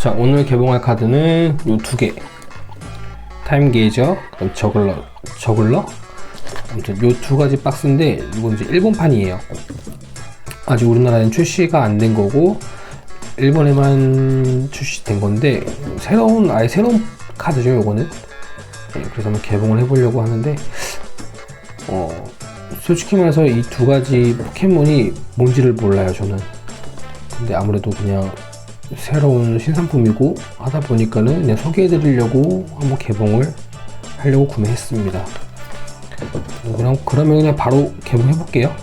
자 오늘 개봉할 카드는 요 두 개. 타임 게이저, 그다음 저글러, 저글러. 아무튼 요 두 가지 박스인데 이건 이제 일본판이에요. 아직 우리나라엔 출시가 안 된 거고 일본에만 출시된 건데 새로운 아예 새로운 카드죠 요거는. 네, 그래서 한번 개봉을 해보려고 하는데 어 솔직히 말해서 이 두 가지 포켓몬이 뭔지를 몰라요 저는. 근데 아무래도 그냥 새로운 신상품이고 하다 보니까는 그냥 소개해드리려고 한번 개봉을 하려고 구매했습니다. 그럼 그러면 그냥 바로 개봉해 볼게요.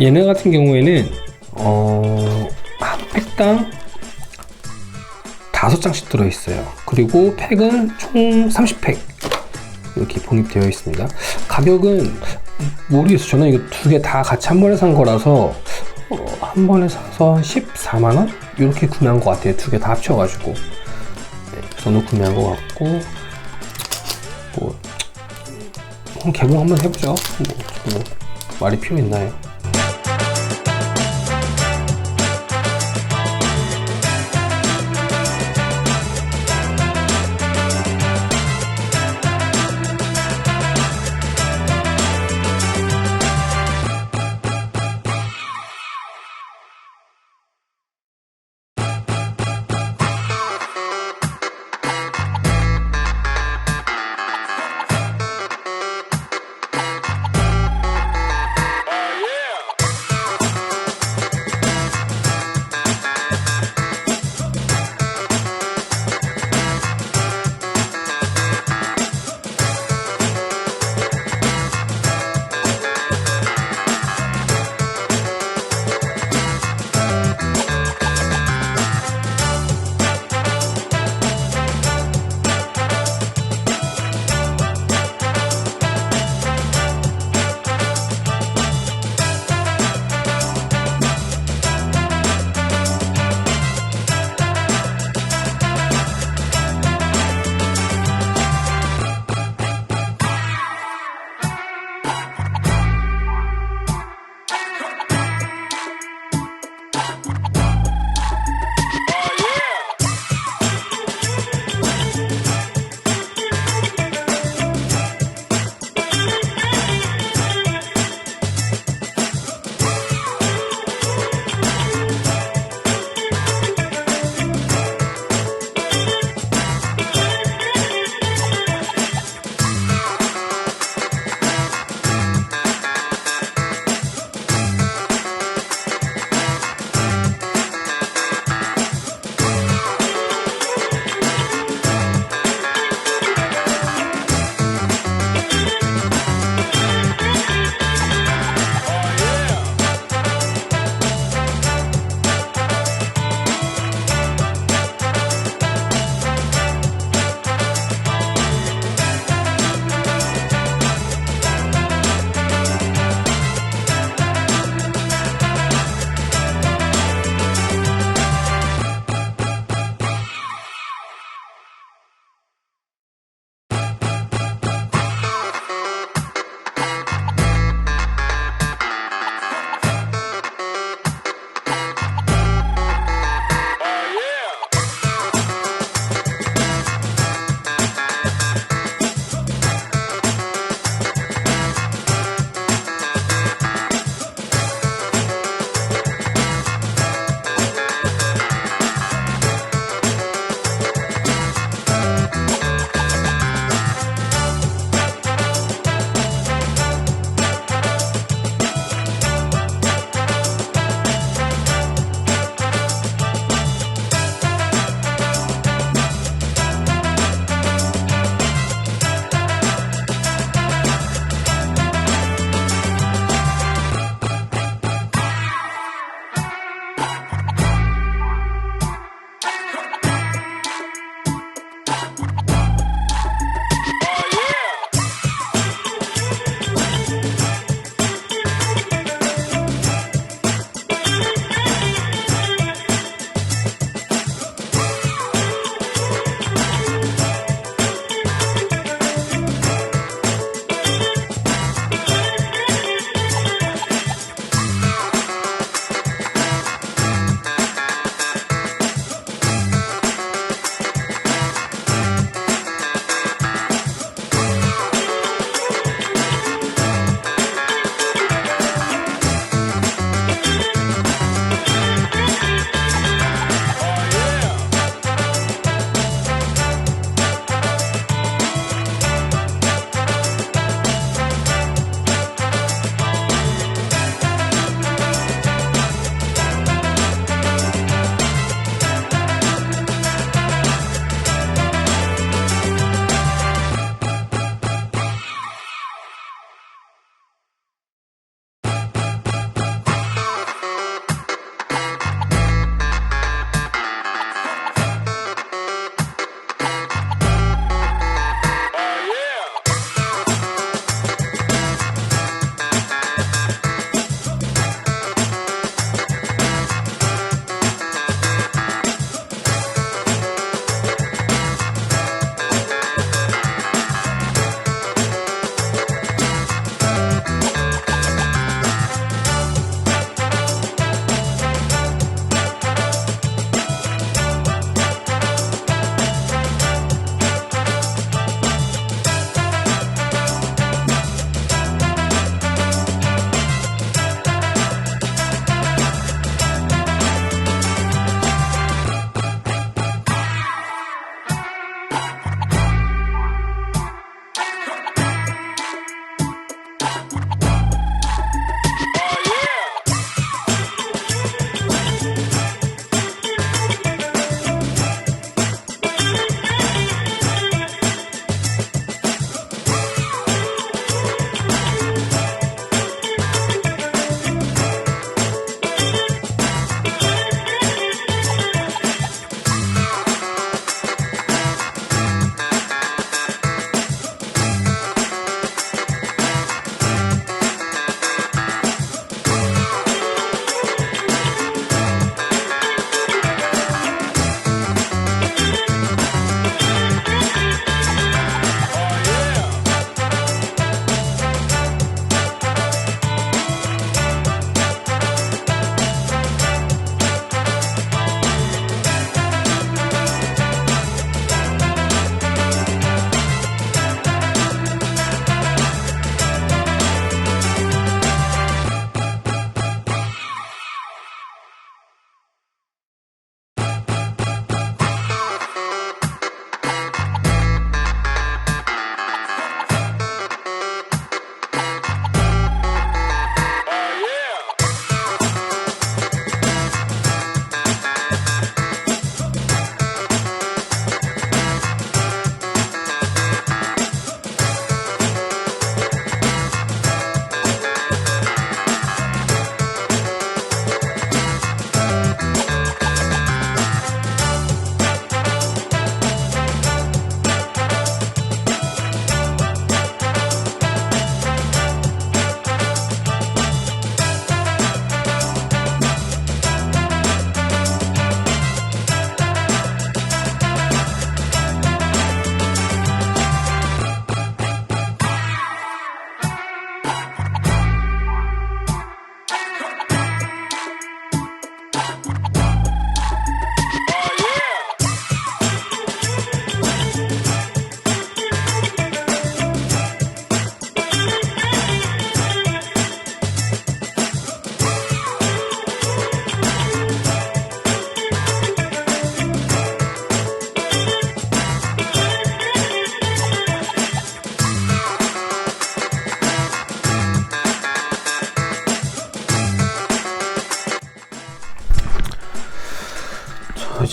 얘네 같은 경우에는 어, 한 팩당 다섯 장씩 들어있어요. 그리고 팩은 총 30팩 이렇게 복립되어 있습니다. 가격은 모르겠어요. 저는 이거 두 개 다 같이 한 번에 산 거라서 어, 한 번에 사서 한 14만 원 이렇게 구매한 것 같아요. 두 개 다 합쳐가지고 네, 저는 구매한 것 같고 뭐 한번 개봉 한번 해보죠. 뭐, 뭐 말이 필요 있나요?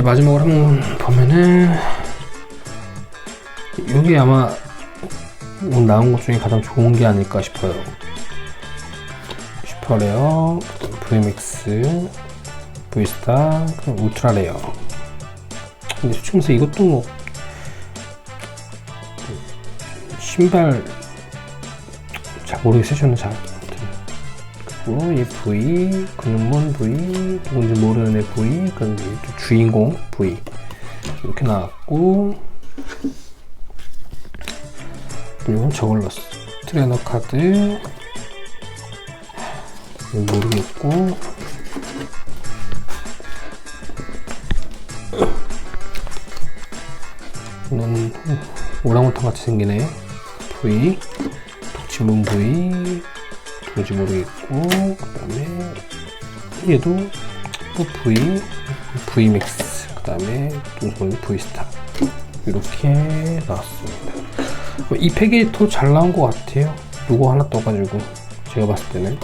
이제 마지막으로 한번 보면은 이게 아마 오늘 나온 것 중에 가장 좋은 게 아닐까 싶어요. 슈퍼레어, VMX, V스타, 그리고 울트라레어. 근데 솔직히 이것도 뭐 신발 잘 모르겠어요 저는 잘 그리고 이 V 근본 V 누군지 모르는 애 V 또 주인공 V 이렇게 나왔고 이건 저걸 넣었어 트레이너 카드. 모르겠고. 이는 오랑우탄 같이 생기네. V 독침문 V 누군지 모르겠고 그 다음에 얘도 또 V VMAX 그 다음에 또 V스타. 이렇게 나왔습니다. 이 팩이 더 잘 나온 것 같아요. 로고 하나 떠가지고 제가 봤을 때는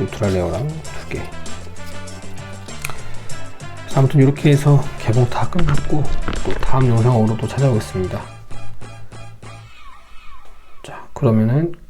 울트라 레어랑 두개. 아무튼 이렇게 해서 개봉 다 끝났고 또 다음 영상으로 또 찾아오겠습니다. 자 그러면은 끝